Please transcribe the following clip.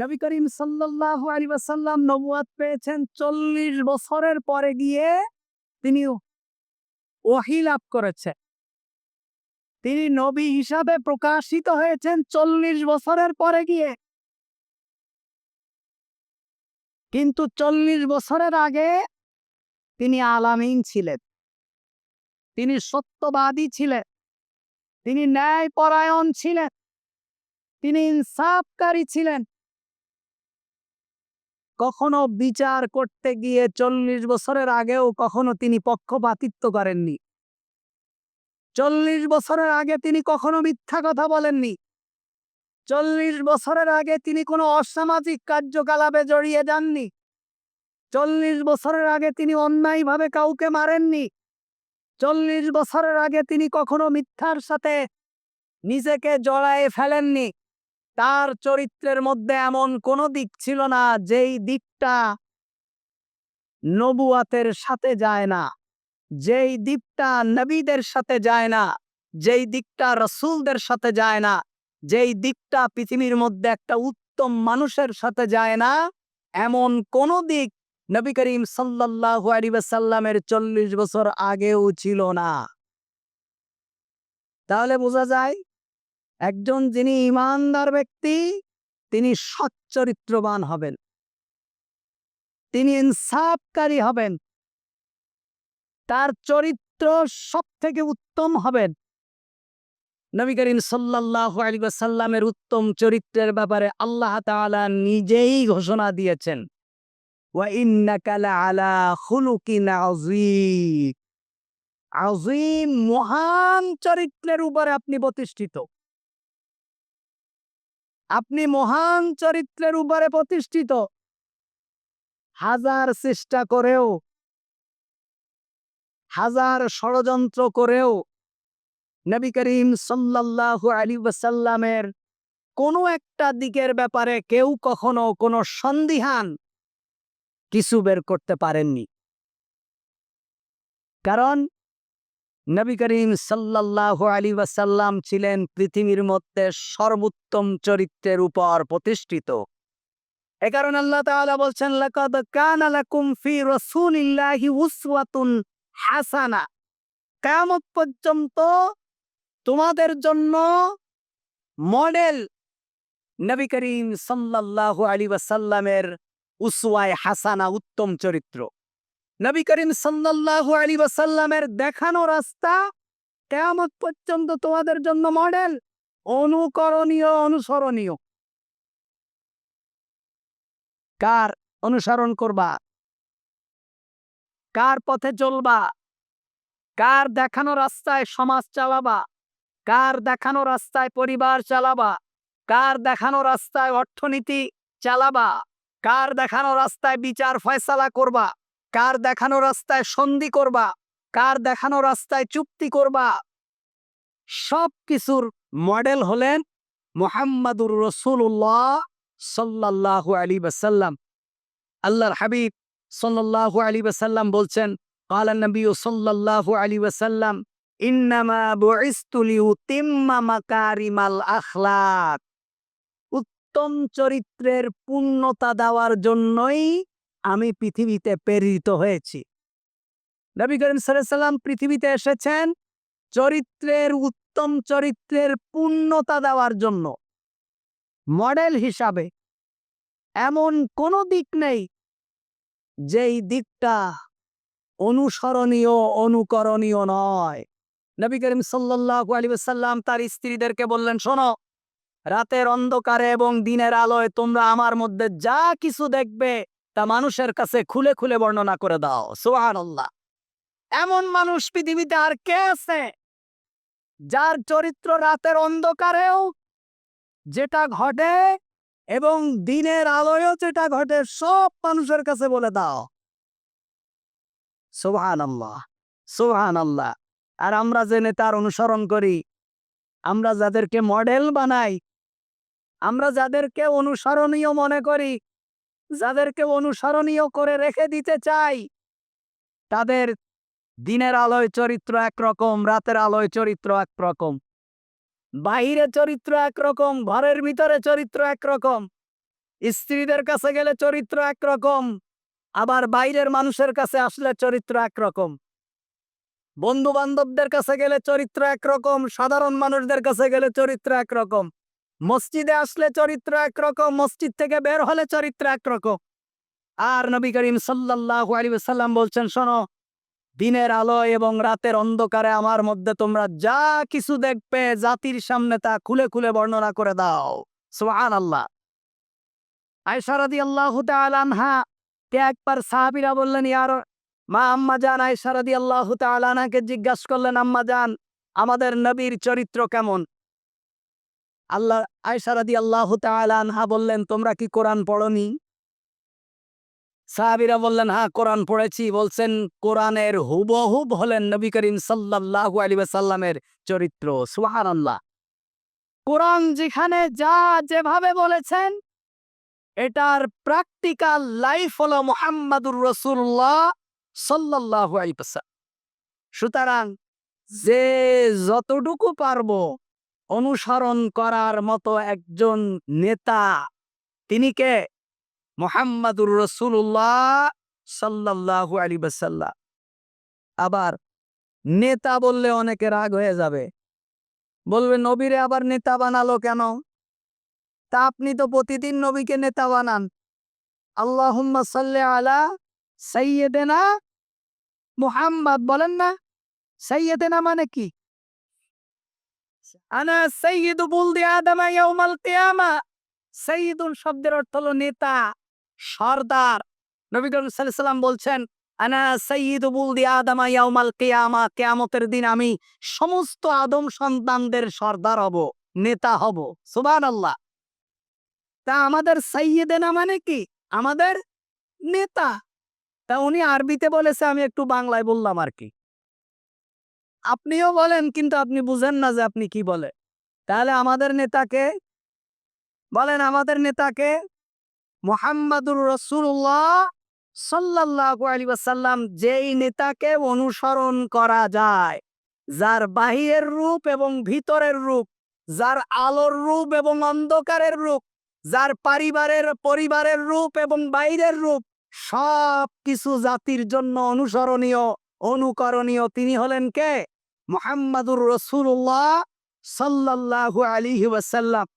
নবী করিম সাল্লাল্লাহু আলাইহি ওয়াসাল্লাম নবুয়াত পেয়েছেন চল্লিশ বছরের পরে গিয়ে তিনি ওহি লাভ করেছেন। তিনি নবী হিসাবে প্রকাশিত হয়েছেন চল্লিশ বছরের পরে গিয়ে। কিন্তু চল্লিশ বছরের আগে তিনি আলামিন ছিলেন। তিনি সত্যবাদী ছিলেন। তিনি ন্যায়পরায়ণ ছিলেন। তিনি ইনসাফকারী ছিলেন। কখনো বিচার করতে গিয়ে চল্লিশ বছরের আগেও কখনো তিনি পক্ষপাতিত্ব করেননি। চল্লিশ বছরের আগে তিনি কখনো মিথ্যা কথা বলেননি। চল্লিশ বছরের আগে তিনি কোনো অসামাজিক কার্যকলাপে জড়িয়ে যাননি। চল্লিশ বছরের আগে তিনি অন্যায়ভাবে কাউকে মারেননি। চল্লিশ বছরের আগে তিনি কখনো মিথ্যার সাথে নিজেকে জড়ায়ে ফেলেননি। তার চরিত্রের মধ্যে এমন কোনো দিক ছিল না যেই দিকটা নবুয়াতের সাথে যায় না, যেই দিকটা নবীদের সাথে যায় না, যেই দিকটা রসুলদের সাথে যায় না, যেই দিকটা পৃথিবীর মধ্যে একটা উত্তম মানুষের সাথে যায় না, এমন কোন দিক নবী করিম সাল্লাল্লাহু আলাইহি ওয়াসাল্লামের চল্লিশ বছর আগেও ছিল না। তাহলে বোঝা যায় একজন যিনি ইমানদার ব্যক্তি, তিনি সচ্চরিত্রবান হবেন। তিনি ইনসাফকারী হবেন। তার চরিত্র সব থেকে উত্তম হবেন। নবী করিম সাল্লাল্লাহু আলাইহি ওয়াসাল্লামের উত্তম চরিত্রের ব্যাপারে আল্লাহ তাআলা নিজেই ঘোষণা দিয়েছেন। মহান চরিত্রের উপরে আপনি প্রতিষ্ঠিত। আপনি মহান চরিত্রের উপরে প্রতিষ্ঠিত। হাজার চেষ্টা করেও, হাজার ষড়যন্ত্র করেও নবী করিম সাল্লাল্লাহু আলী ওয়াসাল্লামের কোনো একটা দিকের ব্যাপারে কেউ কখনো কোনো সন্দিহান কিছু বের করতে পারেননি। কারণ নবী করিম সাল্লাল্লাহু আলী ওয়াসাল্লাম ছিলেন পৃথিবীর মধ্যে সর্বোত্তম চরিত্রের উপর প্রতিষ্ঠিত। এ কারণে আল্লাহ তাআলা বলছেন, লাকাদ কানা লাকুম ফি রাসূলিল্লাহি উসওয়াতুন হাসানা। কিয়ামত পর্যন্ত তোমাদের জন্য মডেল নবী করিম সাল্লাল্লাহু আলাইহি ওয়াসাল্লামের উসওয়ায়ে হাসানা উত্তম চরিত্র। নবী করিম সাল্লাল্লাহু আলাইহি ওয়াসাল্লামের দেখানো রাস্তা কিয়ামত পর্যন্ত তোমাদের জন্য মডেল, অনুকরণীয়, অনুসরণীয়। কার অনুসরণ করবা? কার পথে চলবা? কার দেখানো রাস্তায় সমাজ চালাবা? কার দেখানো রাস্তায় পরিবার চালাবা? কার দেখানো রাস্তায় অর্থনীতি চালাবা? কার দেখানো রাস্তায় বিচার ফয়সালা করবা? কার দেখানো রাস্তায় সন্ধি করবা কার দেখানো রাস্তায় চুক্তি করবা সব কিছুর মডেল হলেন মোহাম্মদুর রসুল্লাহ সাল্লাল্লাহু আলী বাসাল্লাম আল্লাহর হাবিব সাল্লাল্লাহু আলী বাসাল্লাম বলছেন قال النبي صلى الله عليه وسلم إنما بعثت لأتم مكارم الأخلاق উত্তম চরিত্রের পূর্ণতা দেওয়ার জন্যই আমি পৃথিবীতে প্রেরিত হয়েছি। নবী করিম সাল্লাম পৃথিবীতে এসেছেন চরিত্রের উত্তম চরিত্রের পূর্ণতা দেওয়ার জন্য। মডেল হিসাবে এমন কোনো দিক নেই যেই দিকটা অনুসরণীয়, অনুকরণীয় নয়। নবী করিম সাল্লাল্লাহু আলাইহি ওয়াসাল্লাম তার স্ত্রীদেরকে বললেন, শোনো, রাতের অন্ধকারে এবং দিনের আলোয় তোমরা আমার মধ্যে যা কিছু দেখবে তা মানুষের কাছে খুলে খুলে বর্ণনা করে দাও। সুবহানাল্লাহ। এমন মানুষ পৃথিবীতে আর কে আছে যার চরিত্র রাতের অন্ধকারেও যেটা ঘটে এবং দিনের আলোয়ও যেটা ঘটে সব মানুষের কাছে বলে দাও। সোহান আল্লাহ সোহান আল্লাহ আর আমরা যে নেতার অনুসরণ করি, আমরা যাদেরকে মডেল বানাই, আমরা যাদেরকে অনুসরণীয় মনে করি যাদেরকে অনুসরণীয় করে রেখে দিতে চাই। তাদের দিনের আলোয় চরিত্র একরকম, রাতের আলোয় চরিত্র একরকম। বাহিরে চরিত্র একরকম, ঘরের ভিতরে চরিত্র একরকম। স্ত্রীদের কাছে গেলে চরিত্র একরকম, আবার বাইরের মানুষের কাছে আসলে চরিত্র একরকম। বন্ধু বান্ধবদের কাছে গেলে চরিত্র একরকম, সাধারণ মানুষদের কাছে গেলে চরিত্র একরকম। মসজিদে আসলে চরিত্র একরকম মসজিদ থেকে বের হলে চরিত্র একরকম আর নবী করিম সাল্লাল্লাহু আলাইহি ওয়াসাল্লাম বলছেন, শোনো, দিনের আলো এবং রাতের অন্ধকারে আমার মধ্যে তোমরা যা কিছু দেখবে জাতির সামনে তা খুলে খুলে বর্ণনা করে দাও। সুবহান আল্লাহ আয়সা রাদিয়াল্লাহু তাআলা আনহা কে একবার সাহাবিরা বললেন ইয়ার মা আম্মা জান আয়সা রাদিয়াল্লাহু তাআলা আনহাকে জিজ্ঞাসা করলেন, আম্মা জান আমাদের নবীর চরিত্র কেমন? আল্লাহ আয়সা রাদিয়াল্লাহু তাআলা আনহা বললেন, তোমরা কি কোরআন পড়নি? সাহাবীরা বললেন হ্যাঁ কোরআন পড়েছি। বলছেন, কোরআনের হুবহুব হলেন নবী করিম সাল্লাল্লাহু আলাইহি ওয়াসাল্লামের চরিত্র। সুবহানাল্লাহ। কোরআন যেখানে যা যেভাবে বলেছেন, এটার প্র্যাকটিক্যাল লাইফ হলো মুহাম্মাদুর রসুল্লাহ আলাইহি সুতরাং যে যতটুকু পারব অনুসরণ করার মতো একজন নেতা, তিনি কে? মোহাম্মদুর রসুল্লাহ সাল্লাল্লাহু আলী বাসাল্লাম আবার নেতা বললে অনেকে রাগ হয়ে যাবে। বলবে, নবীরে আবার নেতা বানালো কেন? তা আপনি তো প্রতিদিন নবীকে নেতা বানান। সাল্লি আলা সাইয়্যিদিনা মুহাম্মদ বলেন না। সাইয়্যিদিনা মানে কি? আনা আদমা ইয়াউমাল কিয়ামা। সাইয়্যিদুন শব্দের অর্থ হলো নেতা, সর্দার। নবী করিম বলছেন, আনা আদমা ইয়াউমাল কিয়ামা, কিয়ামতের দিন আমি সমস্ত আদম সন্তানদের সর্দার হব, নেতা হব। সুবহানাল্লাহ। তা আমাদের সাইয়্যিদেনা মানে কি? আমাদের নেতা। তা উনি আরবিতে বলেছে, আমি একটু বাংলায় বললাম আর কি। আপনিও বলেন, কিন্তু আপনি বুঝেন না যে আপনি কি বলে। তাহলে আমাদের নেতাকে, বলেন আমাদের নেতাকে মোহাম্মদুর রসুল্লাহ আলাইহি ওয়াসাল্লাম যেই নেতাকে অনুসরণ করা যায়, যার বাহিরের রূপ এবং ভিতরের রূপ, যার আলোর রূপ এবং অন্ধকারের রূপ, যার পরিবারের পরিবারের রূপ এবং বাইরের রূপ সব কিছু জাতির জন্য অনুসরণীয়। অনুকরণীয় তিনি হলেন কে? মোহাম্মদুর রসুল্লাহ সাল্লাহ আলাইহি ওয়াসাল্লাম।